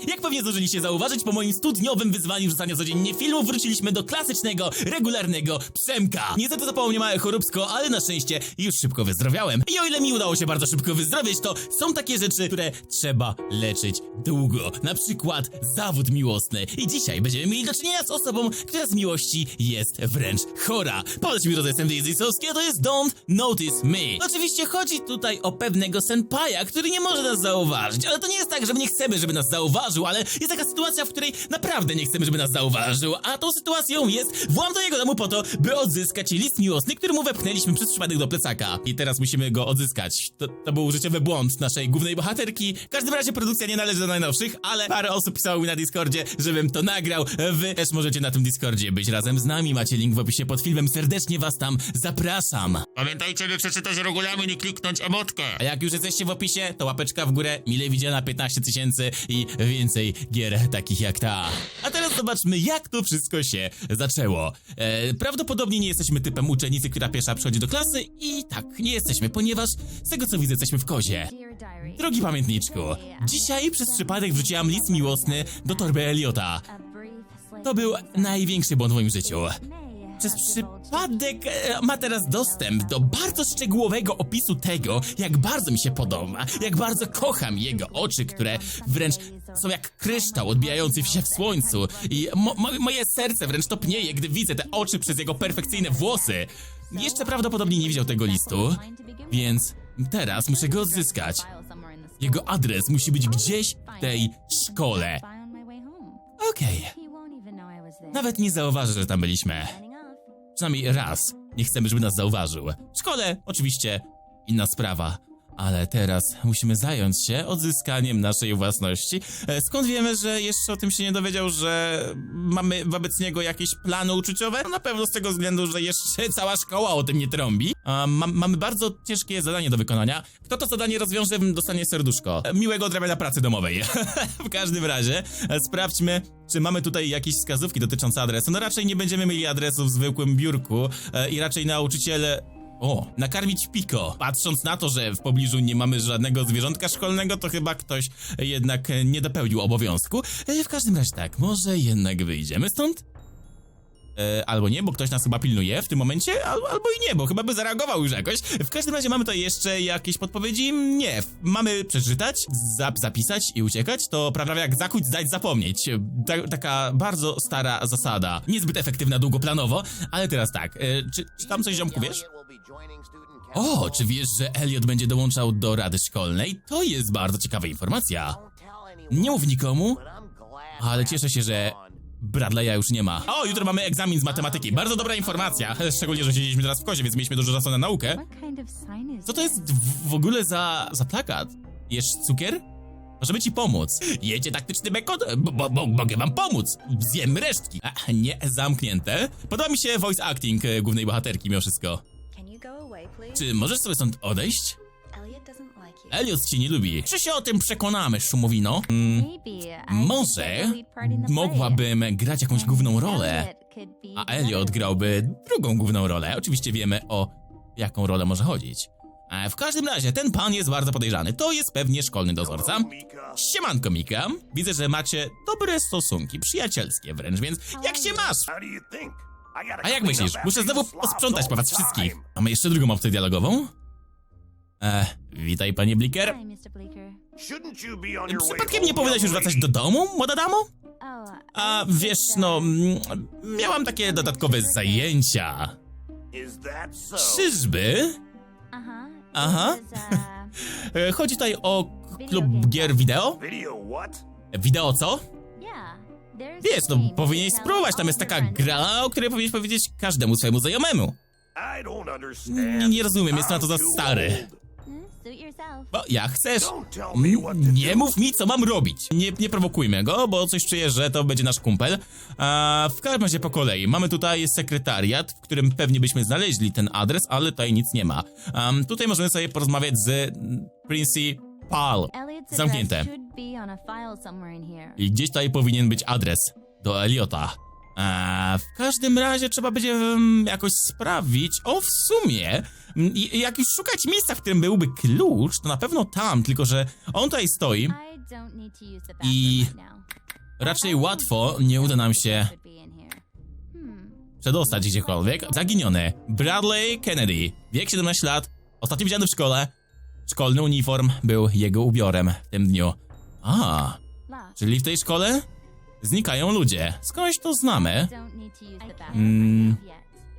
Jak pewnie zdążyliście zauważyć, po moim studniowym wyzwaniu rzucania codziennie filmów wróciliśmy do klasycznego, regularnego Przemka. Niestety zapało mnie małe choróbsko, ale na szczęście już szybko wyzdrowiałem. I o ile mi udało się bardzo szybko wyzdrowieć, to są takie rzeczy, które trzeba leczyć długo. Na przykład zawód miłosny. I dzisiaj będziemy mieli do czynienia z osobą, która z miłości jest wręcz chora. Powiedz mi, jestem Dizzy a to jest Don't Notice Me. Oczywiście chodzi tutaj o pewnego senpaja, który nie może nas zauważyć, ale to nie jest tak, że my nie chcemy, żeby nas zauważył, ale jest taka sytuacja, w której naprawdę nie chcemy, żeby nas zauważył, a tą sytuacją jest włam do jego domu po to, by odzyskać list miłosny, który mu wepchnęliśmy przez przypadek do plecaka. I teraz musimy go odzyskać. To, to był życiowy błąd naszej głównej bohaterki. W każdym razie produkcja nie należy do najnowszych, ale parę osób pisało mi na Discordzie, żebym to nagrał. Wy też możecie na tym Discordzie być razem z nami. Macie link w opisie pod filmem. Serdecznie was tam zapraszam. Pamiętajcie, by przeczytać regulamin i kliknąć emotkę. A jak już jesteście w opisie, to łapeczka w górę, mile widziana 15 tysięcy i więcej gier takich jak ta. A teraz zobaczmy, jak to wszystko się zaczęło. E, prawdopodobnie nie jesteśmy typem uczennicy, która pierwsza przychodzi do klasy i tak, nie jesteśmy, ponieważ z tego co widzę, jesteśmy w kozie. Drogi pamiętniczku, dzisiaj przez przypadek wrzuciłam list miłosny do torby Eliota. To był największy błąd w moim życiu. Przez przypadek e, ma teraz dostęp do bardzo szczegółowego opisu tego, jak bardzo mi się podoba, jak bardzo kocham jego oczy, które wręcz są jak kryształ odbijający się w słońcu i mo mo moje serce wręcz topnieje, gdy widzę te oczy przez jego perfekcyjne włosy. Jeszcze prawdopodobnie nie widział tego listu, więc teraz muszę go odzyskać. Jego adres musi być gdzieś w tej szkole. Okej, nawet nie zauważę, że tam byliśmy. Przynajmniej raz. Nie chcemy, żeby nas zauważył. W szkole, oczywiście, inna sprawa. Ale teraz musimy zająć się odzyskaniem naszej własności. E, Skąd wiemy, że jeszcze o tym się nie dowiedział, że mamy wobec niego jakieś plany uczuciowe? No na pewno z tego względu, że jeszcze cała szkoła o tym nie trąbi. A, ma, mamy bardzo ciężkie zadanie do wykonania. Kto to zadanie rozwiąże, dostanie serduszko. E, Miłego odrabiania pracy domowej. w każdym razie, e, sprawdźmy, czy mamy tutaj jakieś wskazówki dotyczące adresu? No raczej nie będziemy mieli adresu w zwykłym biurku i raczej nauczyciele... O, nakarmić piko. Patrząc na to, że w pobliżu nie mamy żadnego zwierzątka szkolnego, to chyba ktoś jednak nie dopełnił obowiązku. E, w każdym razie tak, może jednak wyjdziemy stąd? E, albo nie, bo ktoś nas chyba pilnuje w tym momencie, al, albo i nie, bo chyba by zareagował już jakoś. W każdym razie mamy tutaj jeszcze jakieś podpowiedzi? Nie. Mamy przeczytać, zap zapisać i uciekać? To prawie jak zakuć, zdać, zapomnieć. Ta, taka bardzo stara zasada. Niezbyt efektywna długoplanowo, ale teraz tak. E, czy, czy tam coś ziomku wiesz? O, czy wiesz, że Elliot będzie dołączał do rady szkolnej? To jest bardzo ciekawa informacja. Nie mów nikomu, ale cieszę się, że Bradley'a już nie ma. O, jutro mamy egzamin z matematyki. Bardzo dobra informacja. Szczególnie, że siedzieliśmy teraz w kozie, więc mieliśmy dużo czasu na naukę. Co to jest w, ogóle za, za plakat? Jesz cukier? Możemy ci pomóc. Jecie taktyczny bekon? Bo, bo, bo mogę wam pomóc. Zjem resztki. A, nie, zamknięte. Podoba mi się voice acting e, głównej bohaterki mimo wszystko. Czy możesz sobie stąd odejść? Elliot cię nie lubi. Czy się o tym przekonamy, szumowino? Mm, może mogłabym grać jakąś główną rolę, a Elliot grałby drugą główną rolę. Oczywiście wiemy o jaką rolę może chodzić. W każdym razie, ten pan jest bardzo podejrzany. To jest pewnie szkolny dozorca. Siemanko, Mika. Widzę, że macie dobre stosunki, przyjacielskie wręcz, więc jak się masz? A jak myślisz? Muszę znowu posprzątać po was wszystkich. Mamy jeszcze drugą opcję dialogową? E, witaj, panie Bliker. Przypadkiem nie powinnaś już wracać do domu, młoda damo? A wiesz, no, mm, miałam takie dodatkowe zajęcia. Czyżby? Aha. E, Chodzi tutaj o klub gier wideo? Wideo co? Wiesz, no powinieneś spróbować, tam jest taka gra, o której powinieneś powiedzieć każdemu swojemu znajomemu. Nie, nie rozumiem, jestem na to za stary. Bo jak chcesz. Nie mów mi, co mam robić. Nie, nie prowokujmy go, bo coś czuję, że to będzie nasz kumpel. A w każdym razie po kolei. Mamy tutaj sekretariat, w którym pewnie byśmy znaleźli ten adres, ale tutaj nic nie ma. Um, tutaj możemy sobie porozmawiać z mm, Princey Pal. Zamknięte. I gdzieś tutaj powinien być adres do Eliota. A w każdym razie trzeba będzie um, jakoś sprawić. O, w sumie, i- jak już szukać miejsca, w którym byłby klucz, to na pewno tam, tylko że on tutaj stoi. I raczej łatwo nie uda nam się przedostać gdziekolwiek. Zaginiony. Bradley Kennedy. Wiek 17 lat. Ostatnio widziany w szkole. Szkolny uniform był jego ubiorem w tym dniu. A, czyli w tej szkole znikają ludzie. Skądś to znamy. Mm.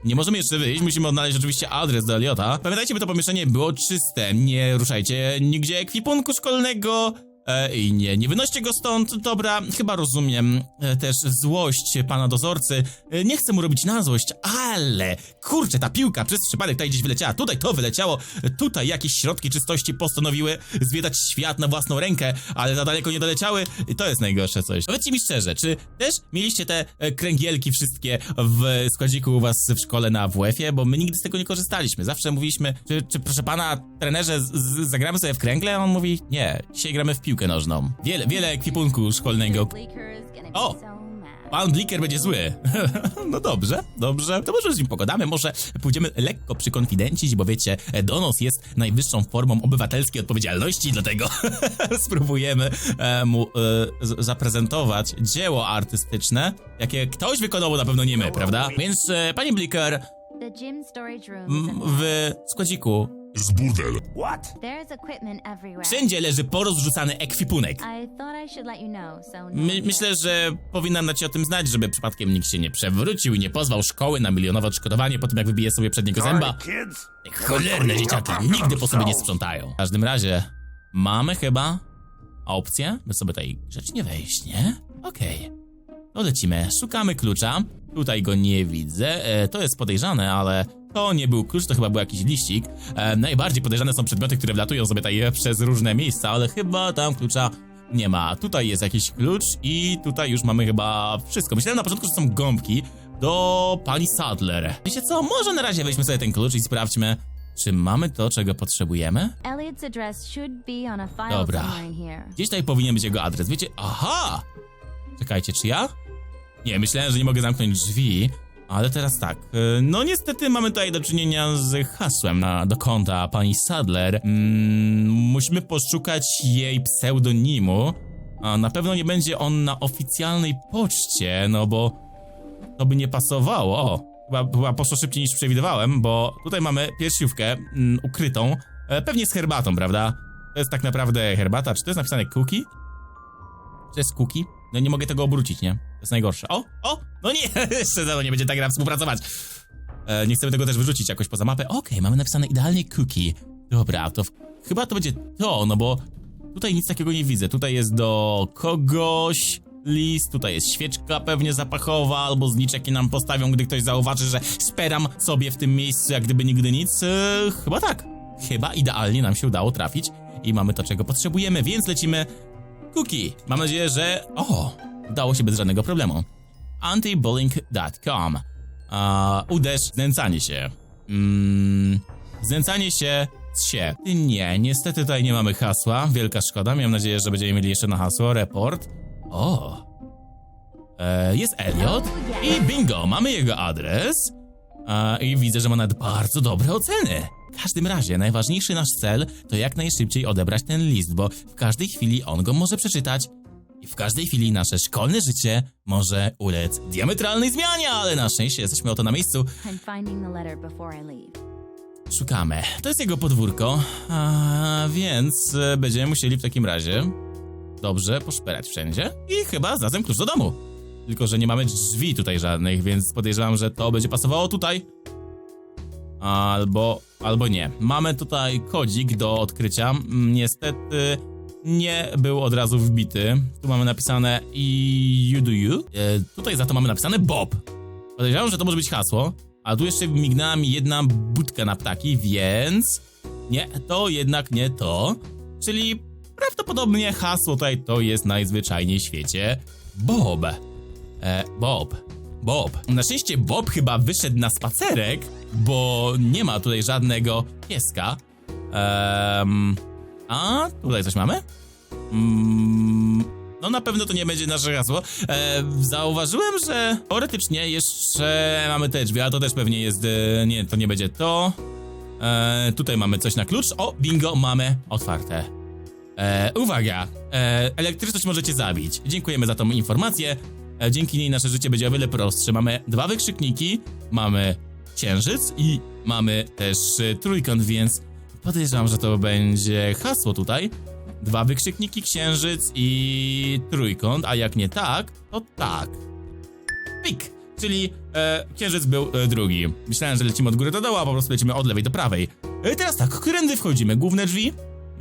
Nie możemy jeszcze wyjść, musimy odnaleźć oczywiście adres do Eliota. Pamiętajcie, by to pomieszczenie było czyste. Nie ruszajcie nigdzie ekwipunku szkolnego. E, I nie, nie wynoście go stąd. Dobra, chyba rozumiem e, też złość pana dozorcy. E, nie chcę mu robić na złość, ale kurczę, ta piłka przez przypadek tutaj gdzieś wyleciała. Tutaj to wyleciało. E, Tutaj jakieś środki czystości postanowiły zwiedzać świat na własną rękę, ale za daleko nie doleciały. I to jest najgorsze coś. Powiedzcie mi szczerze, czy też mieliście te e, kręgielki wszystkie w składziku u was w szkole na WF-ie? Bo my nigdy z tego nie korzystaliśmy. Zawsze mówiliśmy, czy, czy proszę pana trenerze, z, z, zagramy sobie w kręgle? A on mówi, nie, dzisiaj gramy w piłkę nożną. Wiele, wiele ekwipunku szkolnego. O! Pan Bliker będzie zły. no dobrze, dobrze. To może z nim pogadamy, może pójdziemy lekko przykonfidencić, bo wiecie, donos jest najwyższą formą obywatelskiej odpowiedzialności, dlatego spróbujemy e, mu e, zaprezentować dzieło artystyczne, jakie ktoś wykonał, na pewno nie my, prawda? Więc, e, panie Bliker, m, w składziku Z burdel. wszędzie leży porozrzucany ekwipunek. My, myślę, że powinnam dać ci o tym znać, żeby przypadkiem nikt się nie przewrócił i nie pozwał szkoły na milionowe odszkodowanie po tym, jak wybije sobie przedniego zęba. Te Cholerne dzieciaki nigdy po sobie nie sprzątają. W każdym razie, mamy chyba opcję, by sobie tutaj grzecznie wejść, nie? Okej. To lecimy, szukamy klucza. Tutaj go nie widzę, e, to jest podejrzane, ale to nie był klucz, to chyba był jakiś liścik. E, najbardziej podejrzane są przedmioty, które wlatują sobie tutaj przez różne miejsca, ale chyba tam klucza nie ma. Tutaj jest jakiś klucz i tutaj już mamy chyba wszystko. Myślałem na początku, że są gąbki do pani Sadler. Wiecie co, może na razie weźmy sobie ten klucz i sprawdźmy, czy mamy to, czego potrzebujemy? Dobra. Gdzieś tutaj powinien być jego adres. Wiecie, aha! Czekajcie, czy ja? Nie, myślałem, że nie mogę zamknąć drzwi, ale teraz tak. y, No niestety mamy tutaj do czynienia z hasłem na, do konta pani Sadler. Mm, musimy poszukać jej pseudonimu. A na pewno nie będzie on na oficjalnej poczcie, no bo to by nie pasowało. O, chyba, chyba poszło szybciej niż przewidywałem, bo tutaj mamy piersiówkę mm, ukrytą. E, pewnie z herbatą, prawda? To jest tak naprawdę herbata. Czy to jest napisane cookie? To jest cookie? No nie mogę tego obrócić, nie? To jest najgorsze. O, o, no nie, jeszcze ze mną nie będzie ta gra współpracować. E, nie chcemy tego też wyrzucić jakoś poza mapę. Okej, mamy napisane idealnie cookie. Dobra, to w... chyba to będzie to, no bo tutaj nic takiego nie widzę. Tutaj jest do kogoś list, tutaj jest świeczka pewnie zapachowa, albo zniczek nam postawią, gdy ktoś zauważy, że speram sobie w tym miejscu, jak gdyby nigdy nic. E, chyba tak. Chyba idealnie nam się udało trafić i mamy to, czego potrzebujemy, więc lecimy Cookie. Mam nadzieję, że. O! Udało się bez żadnego problemu. Antibullying.com. A, uderz znęcanie się. Mm, znęcanie się się. Nie, niestety tutaj nie mamy hasła. Wielka szkoda. Miałem nadzieję, że będziemy mieli jeszcze na hasło report. O! E, jest Elliot. I bingo, mamy jego adres. A, I widzę, że ma nawet bardzo dobre oceny. W każdym razie, najważniejszy nasz cel to jak najszybciej odebrać ten list, bo w każdej chwili on go może przeczytać i w każdej chwili nasze szkolne życie może ulec diametralnej zmianie, ale na szczęście jesteśmy oto na miejscu. Szukamy. To jest jego podwórko, a więc e, będziemy musieli w takim razie dobrze poszperać wszędzie i chyba znalazłem klucz do domu. Tylko, że nie mamy drzwi tutaj żadnych, więc podejrzewam, że to będzie pasowało tutaj. Albo, albo nie. Mamy tutaj kodzik do odkrycia. Mm, Niestety nie był od razu wbity. Tu mamy napisane you do you. E, tutaj za to mamy napisane Bob. Podejrzewam, że to może być hasło, a tu jeszcze mignęła mi jedna budka na ptaki, więc... Nie, to jednak nie to. Czyli prawdopodobnie hasło tutaj to jest najzwyczajniej w świecie Bob. E, Bob. Bob. Na szczęście Bob chyba wyszedł na spacerek, bo nie ma tutaj żadnego pieska. Ehm, a tutaj coś mamy? Mm, no na pewno to nie będzie nasze hasło. E, zauważyłem, że teoretycznie jeszcze mamy te drzwi, a to też pewnie jest... E, nie, to nie będzie to. E, tutaj mamy coś na klucz. O, bingo, mamy otwarte. E, uwaga, e, elektryczność możecie zabić. Dziękujemy za tą informację. E, dzięki niej nasze życie będzie o wiele prostsze. Mamy dwa wykrzykniki, mamy księżyc i mamy też e, trójkąt, więc podejrzewam, że to będzie hasło tutaj. Dwa wykrzykniki, księżyc i trójkąt, a jak nie tak, to tak. Pik! Czyli e, księżyc był e, drugi. Myślałem, że lecimy od góry do dołu, a po prostu lecimy od lewej do prawej. E, teraz tak, którędy wchodzimy? Główne drzwi?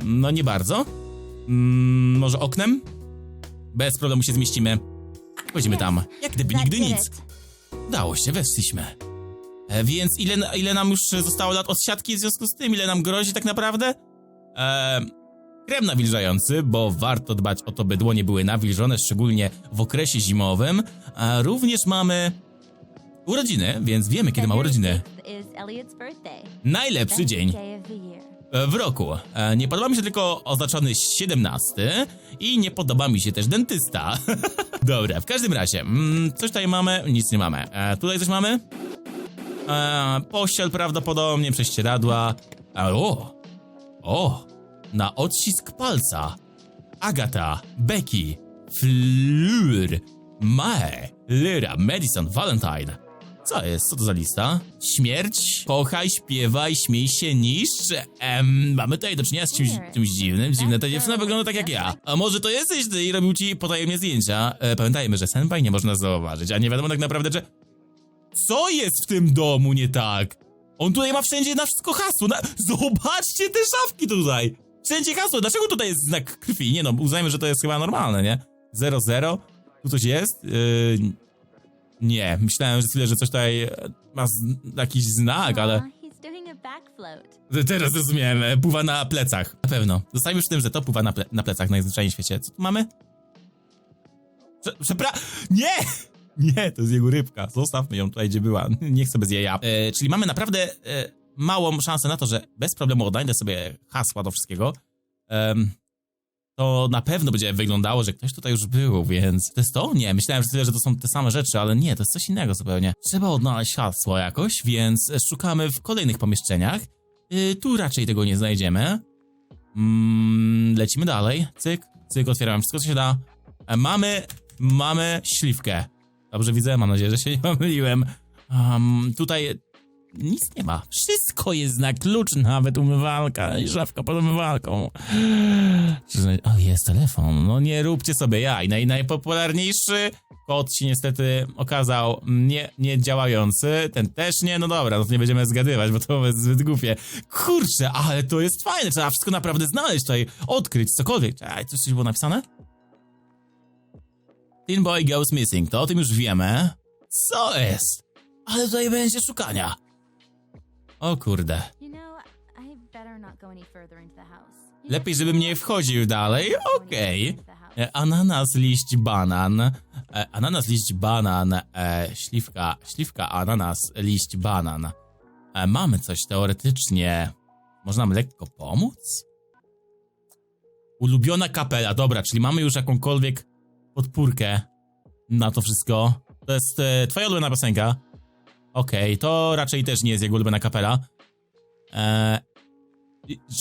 No nie bardzo. Mm, może oknem? Bez problemu się zmieścimy. Wchodzimy tam. Jak gdyby nigdy nic. Udało się, weszliśmy. E, więc ile, ile nam już zostało lat od siatki w związku z tym? Ile nam grozi tak naprawdę? E, krem nawilżający, bo warto dbać o to, by dłonie były nawilżone, szczególnie w okresie zimowym. A również mamy urodziny, więc wiemy, kiedy ma urodziny. 6th is Elliot's birthday. Najlepszy dzień e, w roku. E, Nie podoba mi się tylko oznaczony 17 i nie podoba mi się też dentysta. Dobra, w każdym razie, mm, coś tutaj mamy, nic nie mamy. E, tutaj coś mamy? E, pościel prawdopodobnie, prześcieradła. E, o, o, na odcisk palca. Agata, Becky, Fleur, Mae, Lyra, Madison, Valentine. Co jest? Co to za lista? Śmierć, kochaj, śpiewaj, śmiej się, niszcz. Em, mamy tutaj do czynienia z czymś, czymś dziwnym. Dziwne, ta dziewczyna wygląda tak jak ja. A może to jesteś ty i robił ci potajemnie zdjęcia? E, pamiętajmy, że senpai nie można zauważyć, a nie wiadomo tak naprawdę, że... Co jest w tym domu nie tak? On tutaj ma wszędzie na wszystko hasło. Na... Zobaczcie te szafki tutaj! Wszędzie hasło. Dlaczego tutaj jest znak krwi? Nie no, uznajmy, że to jest chyba normalne, nie? 0-0. Tu coś jest? Yy... Nie, myślałem że chwilę, że coś tutaj e, ma z... jakiś znak, ale... Teraz zrozumiałem, e, pływa na plecach. Na pewno. Zostajemy przy tym, że to pływa na, ple na plecach najzwyczajniej w świecie. Co tu mamy? Prze przepra... Nie! Nie, to jest jego rybka. Zostawmy ją tutaj, gdzie była. Nie chcę bez jaja. E, czyli mamy naprawdę e, małą szansę na to, że bez problemu odnajdę sobie hasła do wszystkiego. To na pewno będzie wyglądało, że ktoś tutaj już był, więc... To jest to? Nie, myślałem, że tyle, że to są te same rzeczy, ale nie, to jest coś innego zupełnie. Trzeba odnaleźć hasło jakoś, więc szukamy w kolejnych pomieszczeniach. Y, tu raczej tego nie znajdziemy. Mm, lecimy dalej. Cyk, cyk, otwieramy wszystko, co się da. E, mamy, mamy śliwkę. Dobrze widzę, mam nadzieję, że się nie pomyliłem. Um, tutaj nic nie ma. Wszystko jest na klucz, nawet umywalka i szafka pod umywalką. O, jest telefon. No nie róbcie sobie jaj. Naj, najpopularniejszy kod się niestety okazał nie, nie działający. Ten też nie. No dobra, no to nie będziemy zgadywać, bo to jest zbyt głupie. Kurczę, ale to jest fajne. Trzeba wszystko naprawdę znaleźć tutaj, odkryć, cokolwiek. Coś, coś było napisane? Teen Boy Goes Missing. To o tym już wiemy. Co jest? Ale tutaj będzie szukania. O kurde. Lepiej, żebym nie wchodził dalej. Okej. house. E, Ananas, liść, banan. E, Ananas, liść, banan. E, śliwka, śliwka, ananas, liść, banan. E, Mamy coś teoretycznie. Można nam lekko pomóc? Ulubiona kapela, dobra, czyli mamy już jakąkolwiek podpórkę na to wszystko. To jest e, twoja ulubiona piosenka. Okej, to raczej też nie jest jego ulubiona kapela. E,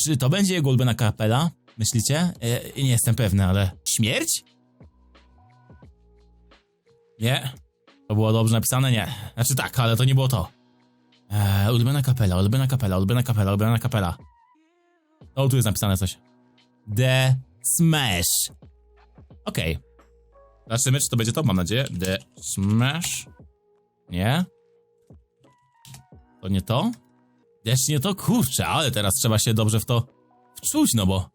czy to będzie jego ulubiona kapela? Myślicie? E, nie jestem pewny, ale... Śmierć? Nie. To było dobrze napisane? Nie. Znaczy tak, ale to nie było to. E, ulubiona kapela, ulubiona kapela, ulubiona kapela, ulubiona kapela. O, tu jest napisane coś. The Smash. Okej. Zobaczymy, czy to będzie to, mam nadzieję. The Smash. Nie? To nie to? Też nie to? Kurczę, ale teraz trzeba się dobrze w to wczuć, no bo...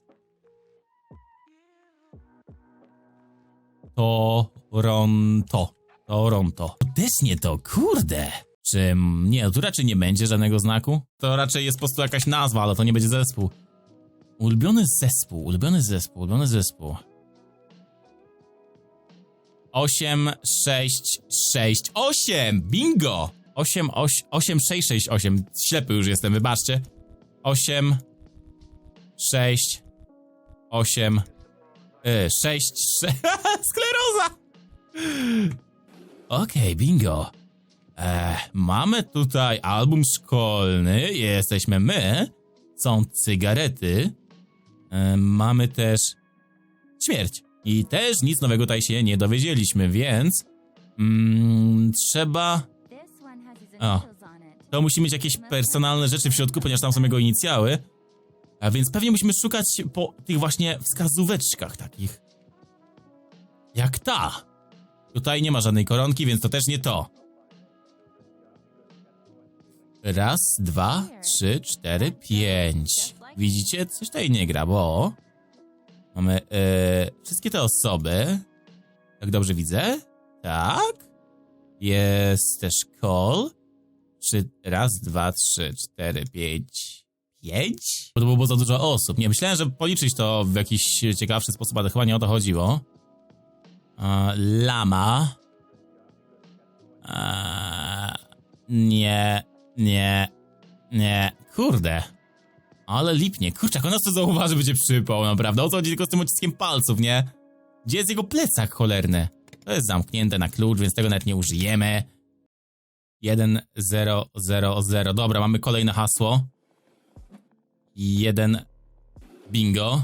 Toronto. Toronto. To też nie to, kurde. Czy... Nie, no tu raczej nie będzie żadnego znaku. To raczej jest po prostu jakaś nazwa, ale to nie będzie zespół. Ulubiony zespół, ulubiony zespół, ulubiony zespół. 8, 6, 6, 8! Bingo! 8, 8, 8, 6, 6, 8. Ślepy już jestem, wybaczcie. 8, 6, 8, y, 6, 6. Skleroza! Okej, bingo. E, mamy tutaj album szkolny, jesteśmy my, są cygarety, E, mamy też śmierć. I też nic nowego tutaj się nie dowiedzieliśmy, więc mm, trzeba... It. To musi mieć jakieś personalne rzeczy w środku, ponieważ tam są jego inicjały. A więc pewnie musimy szukać po tych właśnie wskazóweczkach takich. Jak ta. Tutaj nie ma żadnej koronki, więc to też nie to. Raz, dwa, trzy, cztery, pięć. Widzicie? Coś tutaj nie gra, bo... Mamy e, wszystkie te osoby. Tak dobrze widzę? Tak. Jest też Cole. Trzy, raz, dwa, trzy, cztery, pięć, pięć? Bo to było za dużo osób. Nie, myślałem, że policzyć to w jakiś ciekawszy sposób, ale chyba nie o to chodziło. Lama. Nie, nie, nie. Kurde. Ale lipnie. Kurczę, jak on nas to zauważy, będzie przypał, naprawdę. O co chodzi tylko z tym odciskiem palców, nie? Gdzie jest jego plecak cholerny? To jest zamknięte na klucz, więc tego nawet nie użyjemy. 1, 0, 0, 0. Dobra, mamy kolejne hasło. 1. Bingo.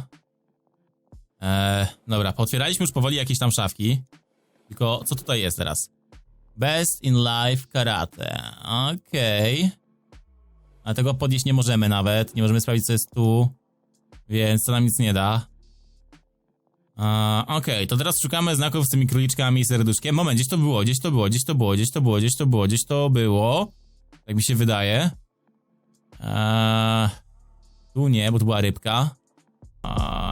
Eee, dobra, potwieraliśmy już powoli jakieś tam szafki. Tylko co tutaj jest teraz? Best in life karate. Okej. A tego podnieść nie możemy nawet. Nie możemy sprawdzić, co jest tu. Więc to nam nic nie da. A, Okej, to teraz szukamy znaków z tymi króliczkami i serduszkiem. Moment, gdzieś to było, gdzieś to było, gdzieś to było, gdzieś to było, gdzieś to było, gdzieś to było. Tak mi się wydaje. Eee, tu nie, bo tu była rybka. A...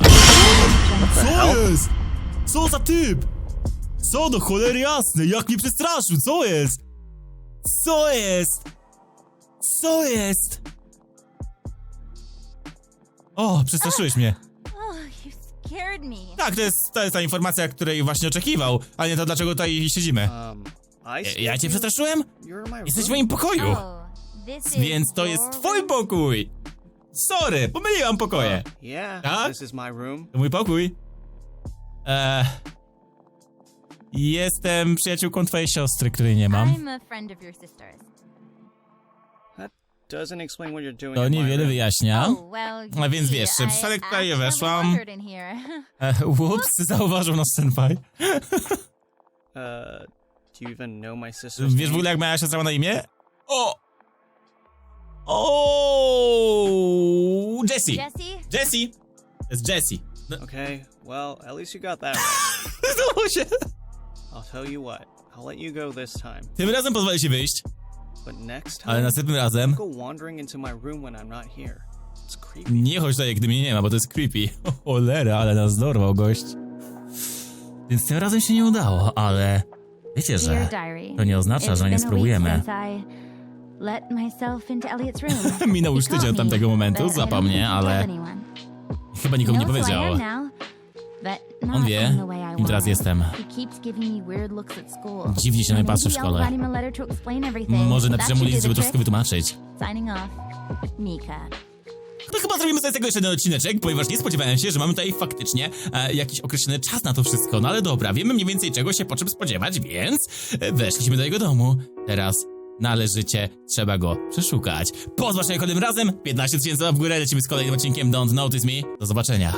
Co jest? Co za typ? Co do cholery jasne? Jak mnie przestraszył? Co jest? Co jest? Co jest? O, przestraszyłeś mnie. Oh. Tak, to jest, to jest ta informacja, której właśnie oczekiwał, a nie to dlaczego tutaj siedzimy. Um, Ja, cię przestraszyłem? Jesteś w moim pokoju. Oh, Więc to jest twój pokój. Sorry, pomyliłam pokoje. Yeah, Tak? To mój pokój. Eee, jestem przyjaciółką twojej siostry, której nie mam. To niewiele wyjaśnia. Oh, well, A więc wiesz, I przypadek tutaj weszłam. here. E, Ups, zauważył nas senpai. Uh, do you even know my sister's Wiesz w ogóle jak moja siostra ma na imię? O! O! Jessie! Jesse? Jessie! To jest Jessie. No, Okay, well, at least you got that right. Znowu się. I'll tell you what, I'll let you go this time. Tym razem pozwolę ci wyjść, ale następnym razem go wandering into my room when I'm not here. It's creepy. nie chodź tutaj, gdy mnie nie ma, bo to jest creepy. O, cholera, ale nas dorwał gość. Więc tym razem się nie udało, ale wiecie, że to nie oznacza, że nie spróbujemy. Minął już tydzień od tamtego me, momentu, don't mnie, ale chyba nikomu nie powiedział. On wie, kim teraz jestem. Dziwnie się na mnie patrzy w szkole. Może napiszę mu list, żeby to wszystko wytłumaczyć. To chyba zrobimy sobie z tego jeszcze jeden odcineczek, ponieważ nie spodziewałem się, że mamy tutaj faktycznie e, jakiś określony czas na to wszystko. No ale dobra, wiemy mniej więcej czego się po czym spodziewać, więc e, weszliśmy do jego domu. Teraz należycie trzeba go przeszukać. Po zobaczeniu kolejnym razem, 15 tysięcy w górę, lecimy z kolejnym odcinkiem Don't Notice Me. Do zobaczenia.